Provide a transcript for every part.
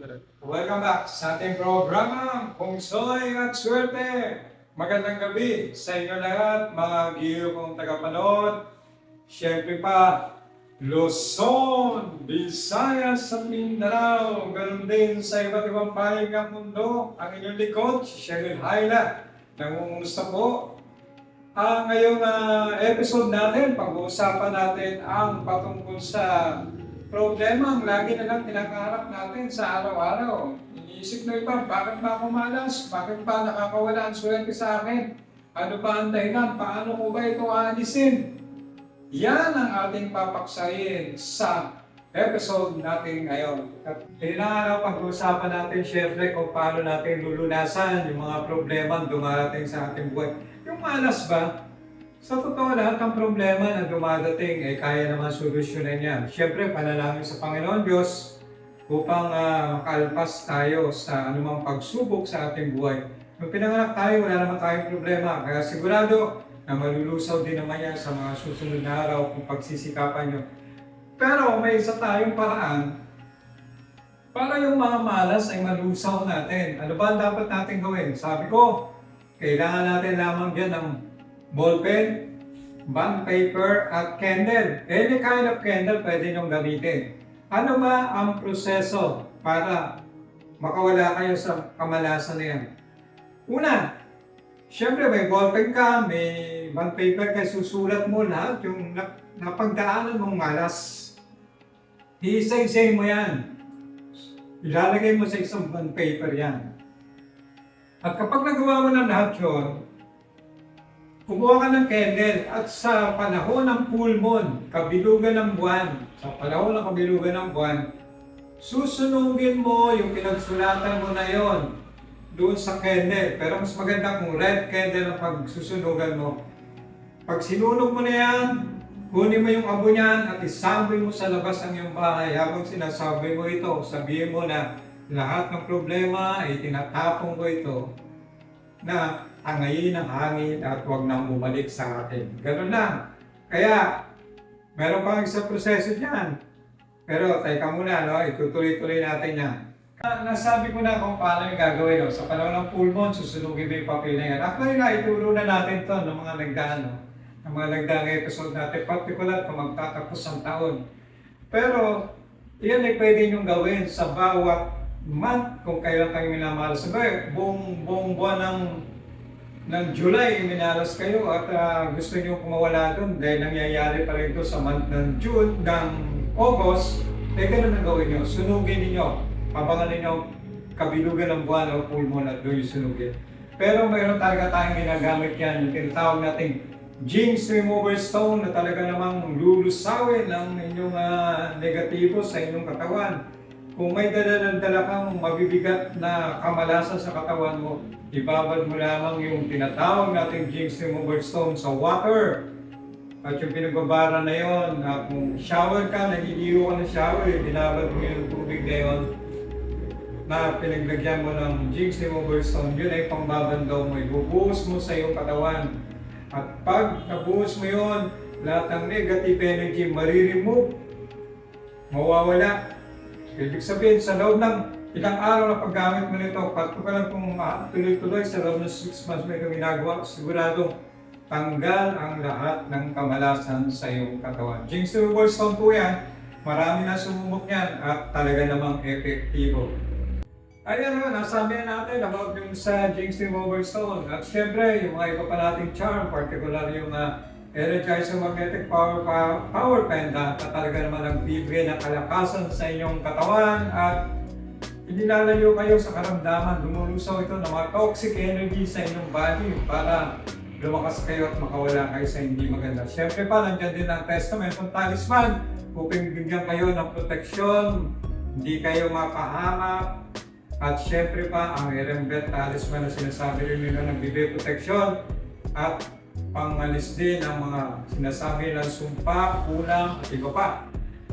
Welcome back sa ating programa, Pungsoy at Swerte. Magandang gabi sa inyo lahat, mga giyo kong tagapanood. Siyempre pa, Luzon, Visayas sa Mindanao, ganun din sa iba't ibang panig ng mundo. Ang inyong likod, si Cheryl Hayla. Nangungumusta po ang ngayong ah, episode natin, pag-uusapan natin ang patungkol sa problema ang lagi na lang kinakaharap natin sa araw-araw. Iniisip na iba, bakit ba ako malas? Bakit ba nakakawala ang swerte sa akin? Ano ba ang dahilan? Paano ko ba ito aalisin? Yan ang ating papaksayin sa episode natin ngayon. At kailangan pag-uusapan natin syempre kung paano natin lulunasan yung mga problema dumarating sa ating buhay. Yung malas ba? Sa totoo lahat ng problema na dumadating ay kaya naman solusyonan yan. Siyempre, panalangin sa Panginoon Diyos upang uh, makalpas tayo sa anumang pagsubok sa ating buhay. Nung pinanganak tayo, wala naman tayong problema. Kaya sigurado na malulusaw din naman yan sa mga susunod na araw kung pagsisikapan nyo. Pero may isa tayong paraan para yung mga malas ay malusaw natin. Ano ba ang dapat natin gawin? Sabi ko, kailangan natin lamang dyan ng ballpen, bond paper, at candle. Any kind of candle pwede niyong gamitin. Ano ba ang proseso para makawala kayo sa kamalasan na yan? Una, syempre may ballpen ka, may bond paper ka, susulat mo lahat yung nap- napagdaanan mong malas. Iisa-isay mo yan. Ilalagay mo sa isang bond paper yan. At kapag nagawa mo ng lahat yun, kumuha ka ng candle at sa panahon ng full moon, kabilugan ng buwan, sa panahon ng kabilugan ng buwan, susunugin mo yung pinagsulatan mo na yon doon sa candle. Pero mas maganda kung red candle ang pagsusunugan mo. Pag sinunog mo na yan, kunin mo yung abo niyan at isaboy mo sa labas ng iyong bahay. Habang sinasaboy mo ito, sabihin mo na lahat ng problema ay tinatapong ko ito na tangayin ng hangin at huwag nang bumalik sa atin. Ganun lang. Kaya, meron pang isang proseso dyan. Pero, teka muna, no? itutuloy-tuloy natin yan. Na, nasabi ko na kung paano yung gagawin. No? Sa panahon ng full moon, susunugin mo yung papel na yan. Actually, naituro na natin to ng mga nagdaan. No? Ng mga nagdaang episode natin, particular kung magtatapos ang taon. Pero, yan ay pwede niyong gawin sa bawat month kung kailan kayo minamahal. Sabi, buong, buong buwan ng, ng July, minalas kayo at ah, gusto niyo kumawala doon dahil nangyayari pa rin ito sa month ng June, ng August, eh ganun ang gawin niyo. Sunugin ninyo. Pabangan ninyo kabilugan ng buwan o full moon at doon yung sunugin. Pero mayroon talaga tayong ginagamit yan, yung tinatawag nating Jinx Remover Stone na talaga namang lulusawin ang inyong ah, negatibo sa inyong katawan. Kung may dala-dala kang mabibigat na kamalasan sa katawan mo, ibabad mo lamang yung tinatawag nating Jinx Remover Stone sa water. At yung pinagbabara na yon, na kung shower ka, nagigiro ka ng shower, binabad mo yung tubig na yon, na pinaglagyan mo ng Jinx Remover Stone, yun ay pangbabandaw mo, ibubuhos mo sa iyong katawan. At pag nabuhos mo yon, lahat ng negative energy mariremove, mawawala. Ibig sabihin, sa loob ng ilang araw na paggamit mo nito, pato ka lang kung tuloy-tuloy sa loob ng 6 months mo ginagawa, sigurado tanggal ang lahat ng kamalasan sa iyong katawan. Jinx Remover Stone po yan, marami na sumubok yan at talaga namang epektibo. Ayan o, nasabi na natin about yung sa Jinx Remover Stone. At syempre, yung mga iba pa nating charm, particular yung uh, Energizer Magnetic Power pa, Power Pendant na talaga naman nagbibigay ng kalakasan sa inyong katawan at inilalayo kayo sa karamdaman. Lumulusaw ito ng mga toxic energy sa inyong body para lumakas kayo at makawala kayo sa hindi maganda. Syempre pa, nandiyan din ang testament ng talisman upang bigyan kayo ng proteksyon, hindi kayo makahamak, at syempre pa, ang Erembet talisman na sinasabi rin nila nagbibigay proteksyon at pangalis din ang mga sinasabi ng sumpa, kulang at iba pa.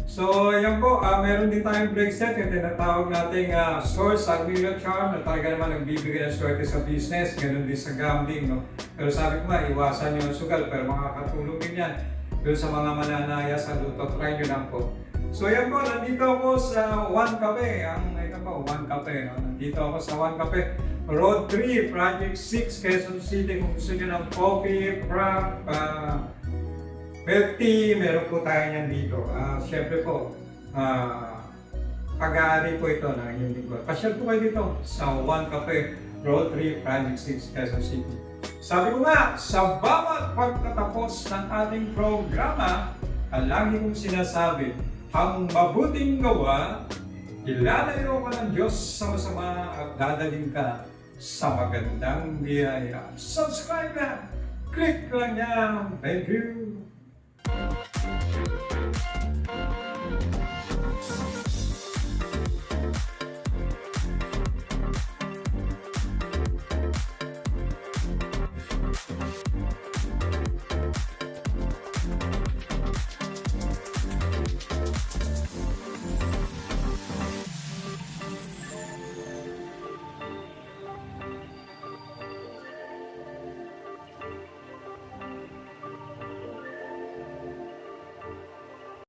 So, yan po, ah, meron din tayong break set, yung tinatawag nating uh, source Aguila Charm na talaga naman nagbibigay ng swerte sa business, ganun din sa gambling. No? Pero sabi ko nga, iwasan nyo ang sugal, pero makakatulong din yan doon sa mga mananaya sa luto. Try nyo lang po. So yan po, nandito ako sa One Cafe, ang ito po, One Cafe. No? Nandito ako sa One Cafe. Road 3, Project 6, Quezon City. Kung gusto nyo ng coffee, frap, uh, milk meron po tayo yan dito. Ah, Siyempre po, ah, pag-aari po ito ng inyong lingkod. Pasyal po kayo dito sa One Cafe, Road 3, Project 6, Quezon City. Sabi ko nga, sa bawat pagtatapos ng ating programa, ang lagi kong sinasabi, ang mabuting gawa, ilalayo ka ng Diyos sa masama at dadaling ka sa magandang biyaya. Subscribe na! Click lang yan! Thank you!